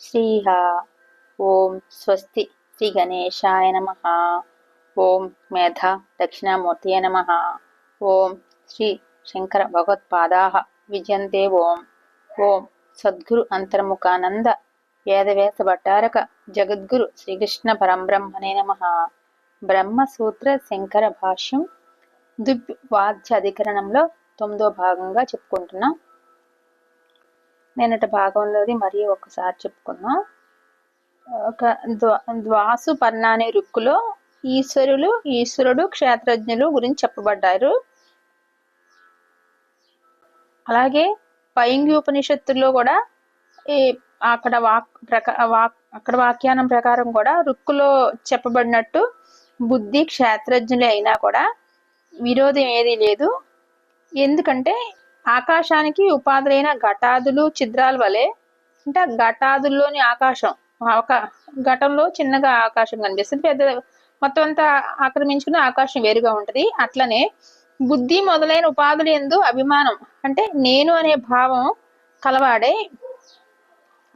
శ్రీహ ఓం స్వస్తి శ్రీ గణేశాయ నమ. ఓం మేధ దక్షిణామూర్తియ నమ. ఓం శ్రీ శంకర భగవత్పాదా విజయంతే ఓం. ఓం సద్గురు అంతర్ముఖానంద వేదవేద భట్టారక జగద్గురు శ్రీకృష్ణ పరంబ్రహ్మణే నమ. బ్రహ్మసూత్ర శంకర భాష్యం దుబ్ వాద్య అధికరణంలో తొమ్మిదో భాగంగా చెప్పుకుంటున్నాం. నిన్నటి భాగంలోది మరి ఒకసారి చెప్పుకున్నాం ఒక ద్వాసు పర్ణ రుక్కులో ఈశ్వరులు ఈశ్వరుడు క్షేత్రజ్ఞులు గురించి చెప్పబడ్డారు. అలాగే పైంగి ఉపనిషత్తుల్లో కూడా ఈ అక్కడ వాక్ ప్రకా వాక్ అక్కడ వాక్యానం ప్రకారం కూడా రుక్కులో చెప్పబడినట్టు బుద్ధి క్షేత్రజ్ఞులే అయినా కూడా విరోధం ఏదీ లేదు. ఎందుకంటే ఆకాశానికి ఉపాధులైన ఘటాదులు చిద్రాల వలె అంటే ఘటాదుల్లోని ఆకాశం. ఒక ఘటంలో చిన్నగా ఆకాశం కనిపిస్తుంది. పెద్ద మొత్తం అంతా ఆక్రమించుకున్న ఆకాశం వేరుగా ఉంటది. అట్లనే బుద్ధి మొదలైన ఉపాధులు ఎందు అభిమానం అంటే నేను అనే భావం కలవాడే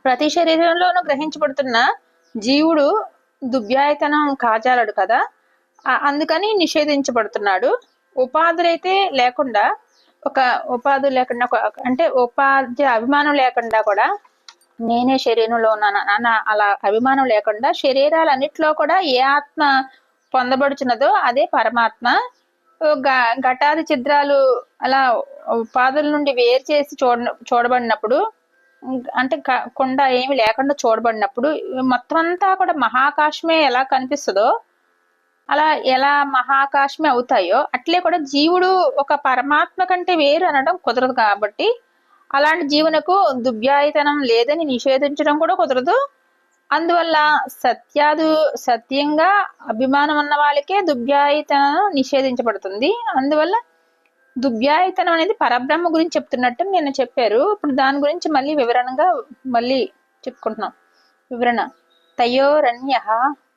ప్రతి శరీరంలోనూ గ్రహించబడుతున్న జీవుడు దువ్యాయతనం కాజాలడు కదా. అందుకని నిషేధించబడుతున్నాడు. ఉపాధులైతే లేకుండా ఒక ఉపాధి లేకుండా అంటే ఉపాధి అభిమానం లేకుండా కూడా నేనే శరీరంలో ఉన్నాను అన్న అలా అభిమానం లేకుండా శరీరాలన్నిట్లో కూడా ఏ ఆత్మ పొందబడుచున్నదో అదే పరమాత్మ. గ- ఘటాది చిత్రాలు అలా ఉపాధుల నుండి వేరు చేసి చూడ చూడబడినప్పుడు అంటే కుండ కొండ ఏమి లేకుండా చూడబడినప్పుడు మొత్తం అంతా కూడా మహాకాశమే ఎలా కనిపిస్తుందో అలా ఎలా మహాకాశమే అవుతాయో అట్లే కూడా జీవుడు ఒక పరమాత్మ కంటే వేరు అనడం కుదరదు కాబట్టి అలాంటి జీవునకు దువ్యాయతనం లేదని నిషేధించడం కూడా కుదరదు. అందువల్ల సత్యాదు సత్యంగా అభిమానం ఉన్న వాళ్ళకే దువ్యాయతనం నిషేధించబడుతుంది. అందువల్ల దువ్యాయతనం అనేది పరబ్రహ్మ గురించి చెప్తున్నట్టు నిన్న చెప్పారు. ఇప్పుడు దాని గురించి మళ్ళీ వివరణగా మళ్ళీ చెప్పుకుంటున్నాం. వివరణ. తయోరణ్య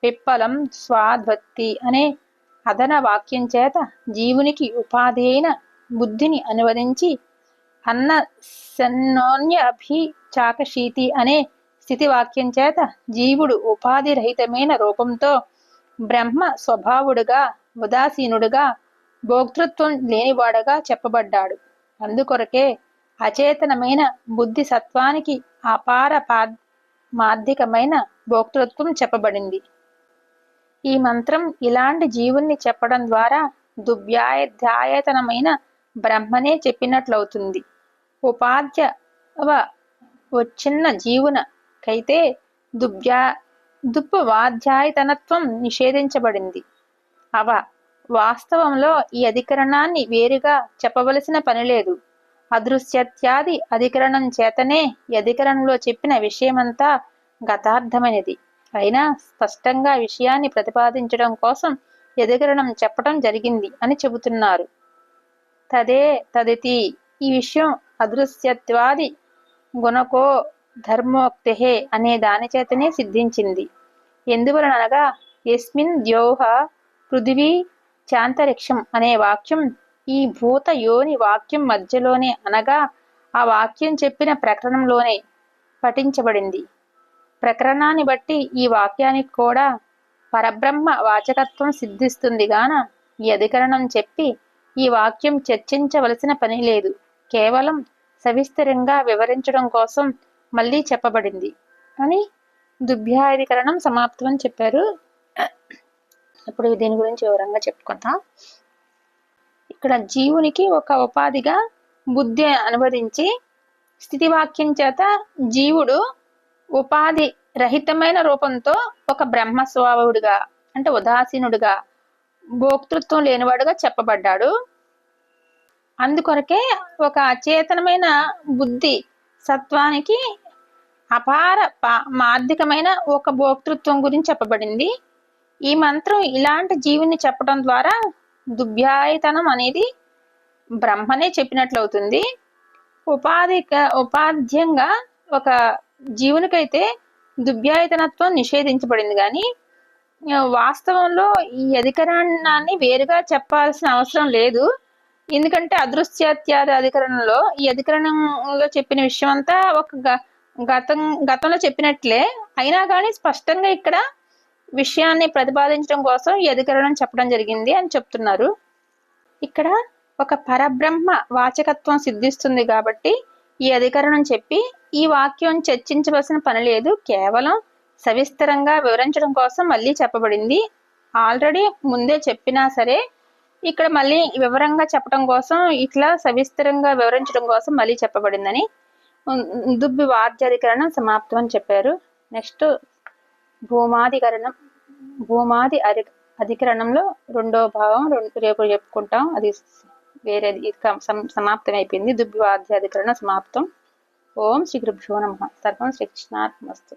పిప్పలం స్వాధ్వత్తి అనే అదన వాక్యం చేత జీవునికి ఉపాధి అయిన బుద్ధిని అనువదించి అన్న సన్నోన్యభి చాకశీతి అనే స్థితి వాక్యం చేత జీవుడు ఉపాధి రహితమైన రూపంతో బ్రహ్మ స్వభావుడుగా ఉదాసీనుడుగా భోక్తృత్వం లేనివాడుగా చెప్పబడ్డాడు. అందుకొరకే అచేతనమైన బుద్ధి సత్వానికి అపార పా- మార్థికమైన భోక్తృత్వం చెప్పబడింది. ఈ మంత్రం ఇలాంటి జీవుణ్ణి చెప్పడం ద్వారా దువ్యాయధ్యాయతనమైన బ్రహ్మనే చెప్పినట్లవుతుంది. ఉపాధ్య వచ్చిన జీవునకైతే దువ్యా దుప్పవాధ్యాయతనత్వం నిషేధించబడింది. అవ వాస్తవంలో ఈ అధికరణాన్ని వేరుగా చెప్పవలసిన పని లేదు అదృశ్యత్యాది అధికరణం చేతనే ఈ అధికరణంలో చెప్పిన విషయమంతా గతార్థమైనది. అయినా స్పష్టంగా విషయాన్ని ప్రతిపాదించడం కోసం ఎదగరణం చెప్పడం జరిగింది అని చెబుతున్నారు. తదే తదితి ఈ విషయం అదృశ్యత్వాది గుణకో ధర్మోక్తే అనే దాని చేతనే సిద్ధించింది. ఎందువలనగా యస్మిన్ ద్యోహ పృథివీ చాంతరిక్షం అనే వాక్యం ఈ భూత యోని వాక్యం మధ్యలోనే అనగా ఆ వాక్యం చెప్పిన ప్రకరణంలోనే పఠించబడింది. ప్రకరణాన్ని బట్టి ఈ వాక్యానికి కూడా పరబ్రహ్మ వాచకత్వం సిద్ధిస్తుంది గాన ఈ అధికరణం చెప్పి ఈ వాక్యం చర్చించవలసిన పని లేదు. కేవలం సవిస్తరంగా వివరించడం కోసం మళ్ళీ చెప్పబడింది. అని దుభ్యాధికరణం సమాప్తం అని చెప్పారు. ఇప్పుడు దీని గురించి వివరంగా చెప్పుకుందాం. ఇక్కడ జీవునికి ఒక ఉపాధిగా బుద్ధి అనువదించి స్థితివాక్యం చేత జీవుడు ఉపాధి రహితమైన రూపంతో ఒక బ్రహ్మస్వభావుడిగా అంటే ఉదాసీనుడిగా భోక్తృత్వం లేనివాడుగా చెప్పబడ్డాడు. అందుకొరకే ఒక అచేతనమైన బుద్ధి సత్వానికి అపార పా- మార్థికమైన ఒక భోక్తృత్వం గురించి చెప్పబడింది. ఈ మంత్రం ఇలాంటి జీవుని చెప్పడం ద్వారా దుభ్యాయతనం అనేది బ్రహ్మనే చెప్పినట్లవుతుంది. ఉపాధి ఉపాధ్యంగా ఒక జీవునికైతే దుభ్యాయతనత్వం నిషేధించబడింది. కానీ వాస్తవంలో ఈ అధికరణాన్ని వేరుగా చెప్పాల్సిన అవసరం లేదు. ఎందుకంటే అదృశ్యాత్యాది అధికరణంలో ఈ అధికరణంలో చెప్పిన విషయం అంతా ఒక గ- గతం గతంలో చెప్పినట్లే. అయినా కానీ స్పష్టంగా ఇక్కడ విషయాన్ని ప్రతిపాదించడం కోసం ఈ అధికరణం చెప్పడం జరిగింది అని చెప్తున్నారు. ఇక్కడ ఒక పరబ్రహ్మ వాచకత్వం సిద్ధిస్తుంది కాబట్టి ఈ అధికరణం చెప్పి ఈ వాక్యం చర్చించవలసిన పని లేదు. కేవలం సవిస్తరంగా వివరించడం కోసం మళ్ళీ చెప్పబడింది. ఆల్రెడీ ముందే చెప్పినా సరే ఇక్కడ మళ్ళీ వివరంగా చెప్పడం కోసం ఇట్లా సవిస్తరంగా వివరించడం కోసం మళ్ళీ చెప్పబడిందని దుబ్బి వాద్యాధికరణం సమాప్తం అని చెప్పారు. నెక్స్ట్ భూమాధికరణం. భూమాది అధి అధికరణంలో రెండో భాగం రెండు రేపు చెప్పుకుంటాం. అది వేరేది సమాప్తం అయిపోయింది దుబ్బి వాద్యాధికరణ సమాప్తం. ఓం శ్రీ గురుభ్యో నమ. సర్వం శ్రీ కృష్ణార్పణమస్తు.